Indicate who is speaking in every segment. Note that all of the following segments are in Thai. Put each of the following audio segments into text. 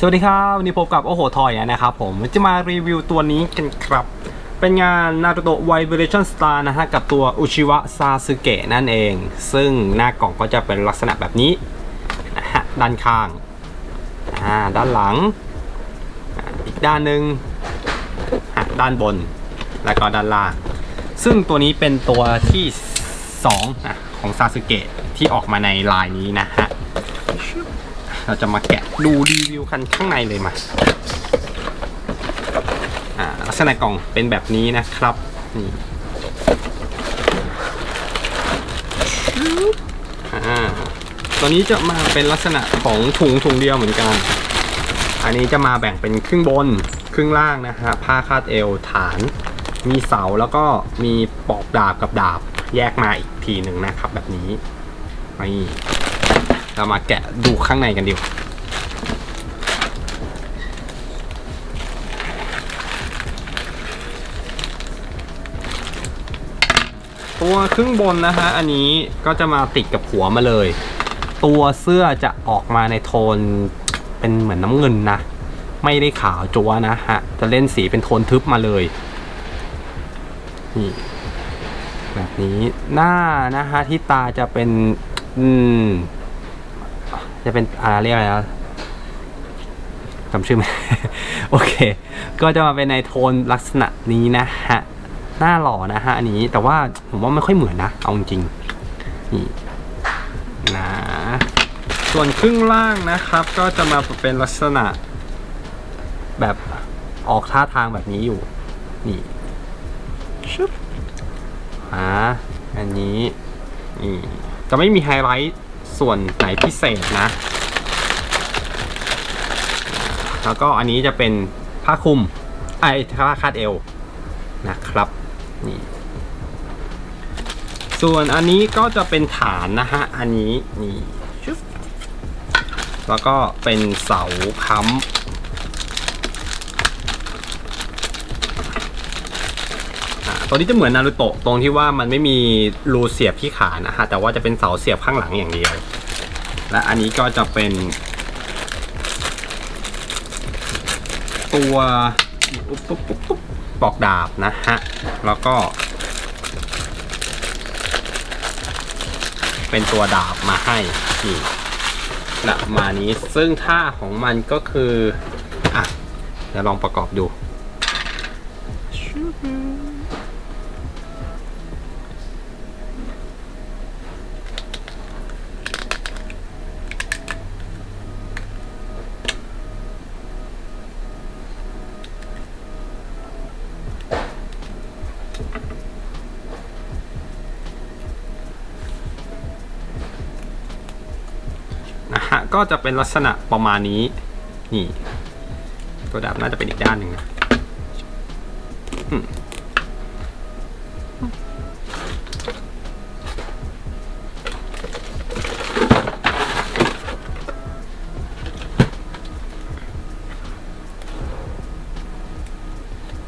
Speaker 1: สวัสดีครับ วันนี้พบกับโอโหทอยนะครับผมจะมารีวิวตัวนี้กันครับ เป็นงาน Naruto Vibration Star นะฮะ กับตัวอุชิวะซาสึเกะนั่นเอง ซึ่งหน้ากล่องก็จะเป็นลักษณะแบบนี้นะฮะด้านข้างอ่าด้านหลัง อีกด้านหนึ่งอะด้านบน แล้วก็ด้านล่าง ซึ่งตัวนี้เป็นตัวที่2นะของซาสึเกะที่ออกมาในลายนี้นะฮะ เราจะมาแกะดูรีวิวกันข้างในเลยมาลักษณะกล่องเป็นแบบนี้นะครับนี่อ่าตัวนี้จะมาเป็นลักษณะของถุงถุงเดียวเหมือนกัน อันนี้จะมาแบ่งเป็นครึ่งบนครึ่งล่างนะฮะผ้าคาดเอวฐาน มีเสาแล้วก็มีปอกดาบกับดาบแยกมาอีกทีหนึ่งนะครับ แบบนี้นี่ เรามาแกะดูข้างในกันดีกว่าตัวครึ่งบนนะฮะ อันนี้ก็จะมาติดกับหัวมาเลย ตัวเสื้อจะออกมาในโทนเป็นเหมือนน้ำเงินนะ ไม่ได้ขาวจัวนะฮะ จะเล่นสีเป็นโทนทึบมาเลยนี่แบบนี้หน้านะฮะที่ตาจะเป็น อืม จะเป็นอะไรเรียกอะไรนะจำชื่อไม่ โอเค ก็จะมาเป็นในโทนลักษณะนี้นะฮะหน้าหล่อนะฮะอันนี้แต่ว่าผมว่าไม่ค่อยเหมือนนะ เอาจริงนี่นะส่วนครึ่งล่างนะครับ ก็จะมาเป็นลักษณะ แบบออกท่าทางแบบนี้อยู่ นี่ชึบอ่าอันนี้นี่จะไม่มีไฮไลท์ ส่วนไหนพิเศษนะ แล้วก็อันนี้จะเป็นผ้าคลุมไอ้ผ้าคาดเอวนะครับนี่ส่วนอันนี้ก็จะเป็นฐานนะฮะ อันนี้นี่แล้วก็เป็นเสาค้ำอ่า ตัวนี้จะเหมือนนารูโตะตรงที่ว่ามันไม่มีรูเสียบที่ขานะฮะแต่ว่าจะเป็นเสาเสียบข้างหลังอย่างเดียว และอันนี้ก็จะเป็น ตัวปอกดาบนะฮะแล้วก็ เป็นตัวดาบมาให้นี่ประมาณนี้ซึ่งท่าของมันก็คืออะเดี๋ยวลองประกอบดูน ก็จะเป็นลักษณะประมาณนี้ นี่ ตัวดาบน่าจะเป็นอีกด้านหนึ่งนะ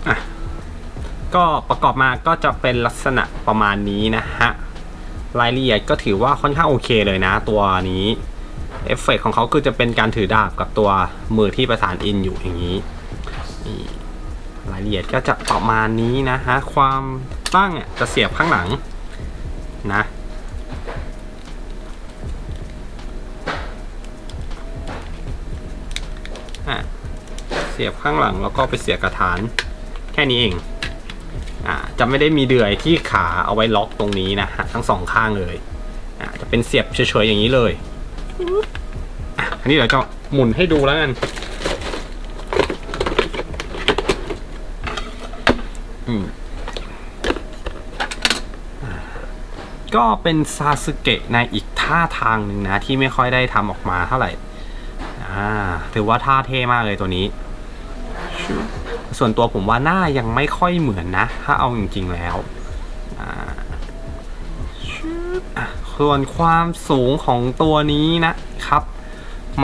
Speaker 1: อะก็ประกอบมาก็จะเป็นลักษณะประมาณนี้นะฮะรายละเอียดก็ถือว่าค่อนข้างโอเคเลยนะตัวนี้ เอฟเฟกต์ของเขาคือจะเป็นการถือดาบกับตัวมือที่ประสานอินอยู่อย่างนี้รายละเอียดก็จะประมาณนี้นะฮะ ความตั้งเนี่ยจะเสียบข้างหลังนะเสียบข้างหลังแล้วก็ไปเสียบกระฐานแค่นี้เองอจะไม่ได้มีเดือยที่ขาเอาไว้ล็อกตรงนี้นะฮะทั้งสองข้างเลย จะเป็นเสียบเฉยๆอย่างนี้เลยอ นนี้เดี๋ยวจะหมุนให้ดูแล้วกันอือก็เป็นซาสึเกะในอีกท่าทางหนึ่งนะ ที่ไม่ค่อยได้ทำออกมาเท่าไหร่ถือว่าท่าเท่มากเลยตัวนี้ ส่วนตัวผมว่าหน้ายังไม่ค่อยเหมือนนะ ถ้าเอาจริงๆแล้วส่วนความสูงของตัวนี้นะครับ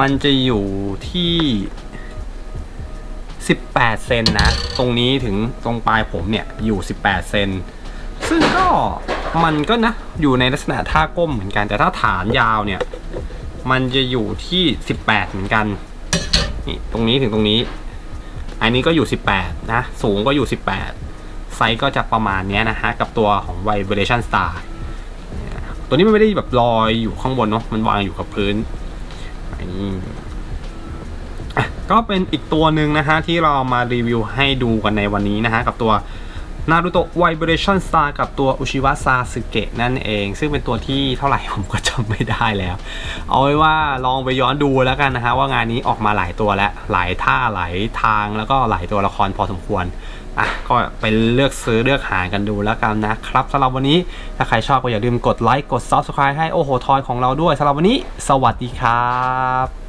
Speaker 1: มันจะอยู่ที่ 18 เซนนะ ตรงนี้ถึงตรงปลายผมเนี่ยอยู่ 18 เซน ซึ่งก็มันก็นะ อยู่ในลักษณะท่าก้มเหมือนกัน แต่ถ้าฐานยาวเนี่ย มันจะอยู่ที่ 18 เหมือนกัน นี่ตรงนี้ถึงตรงนี้ อันนี้ก็อยู่ 18 นะ สูงก็อยู่ 18 ไซส์ก็จะประมาณนี้นะฮะ กับตัวของ Vibration Star ตัวนี้มันไม่ได้แบบลอยอยู่ข้างบนเนาะ มันวางอยู่กับพื้น ก็เป็นอีกตัวหนึ่งนะฮะที่เราเอามารีวิวให้ดูกันในวันนี้นะฮะกับตัว นารูโตะ Vibration Star กับตัวอุชิวะซาสึเกะนั่นเอง ซึ่งเป็นตัวที่เท่าไหร่ผมก็จำไม่ได้แล้ว เอาไว้ว่าลองไปย้อนดูแล้วกันนะฮะว่างานนี้ออกมาหลายตัวแล้ว หลายท่าหลายทางแล้วก็หลายตัวละครพอสมควรอะก็ไปเลือกซื้อเลือกหากันดูแล้วกันนะครับสำหรับวันนี้ถ้าใครชอบก็อย่าลืมกดไลค์กด Subscribe ให้โอโหทอยของเราด้วยสำหรับวันนี้ สวัสดีครับ